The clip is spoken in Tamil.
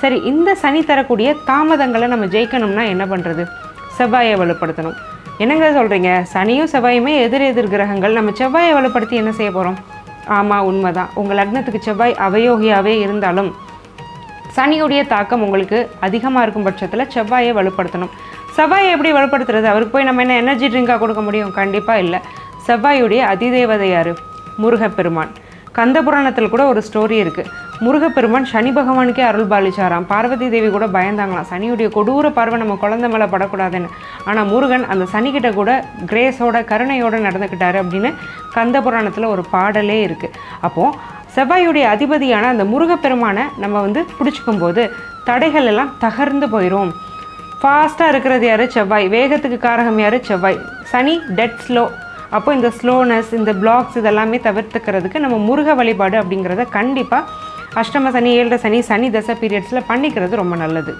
சரி இந்த சனி தரக்கூடிய தாமதங்களை நம்ம ஜெயிக்கணும்னா என்ன பண்ணுறது செவ்வாயை வலுப்படுத்தணும். என்னங்க சொல்கிறீங்க சனியும் செவ்வாயுமே எதிர் எதிர் கிரகங்கள். நம்ம செவ்வாயை வலுப்படுத்தி என்ன செய்ய போகிறோம் ஆமாம் உண்மைதான். உங்கள் லக்னத்துக்கு செவ்வாய் அவயோகியாகவே இருந்தாலும் சனியுடைய தாக்கம் உங்களுக்கு அதிகமாக இருக்கும் பட்சத்தில் செவ்வாயை வலுப்படுத்தணும். செவ்வாயை எப்படி வலுப்படுத்துறது? அவருக்கு போய் நம்ம என்ன எனர்ஜி ட்ரிங்காக கொடுக்க முடியும்? கண்டிப்பாக இல்லை. செவ்வாயுடைய அதிதேவதை யார் முருகப்பெருமான். கந்த புராணத்தில் கூட ஒரு ஸ்டோரி இருக்குது முருகப்பெருமான் சனி பகவானுக்கே அருள் பாலிச்சாராம். பார்வதி தேவி கூட பயந்தாங்களாம். சனியுடைய கொடூர பார்வை நம்ம குழந்தை மேலே படக்கூடாதுன்னு. ஆனால் முருகன் அந்த சனிக்கிட்ட கூட கிரேஸோட கருணையோடு நடந்துக்கிட்டாரு அப்படின்னு கந்த புராணத்தில் ஒரு பாடலே இருக்குது அப்போது செவ்வாயுடைய அதிபதியான அந்த முருகப்பெருமானை நம்ம வந்து பிடிச்சிக்கும் போது தடைகள் எல்லாம் தகர்ந்து போயிடும் ஃபாஸ்ட்டாக இருக்கிறது யார்? செவ்வாய். வேகத்துக்கு காரகம் யார்? செவ்வாய். சனி டெட் ஸ்லோ அப்போ இந்த ஸ்லோனஸ் இந்த பிளாக்ஸ் இதெல்லாமே தவிர்த்துக்கிறதுக்கு நம்ம முருக வழிபாடு அப்படிங்கிறத கண்டிப்பாக அஷ்டம சனி ஏழரை சனி சனி தசை பீரியட்ஸில் பண்ணிக்கிறது ரொம்ப நல்லது.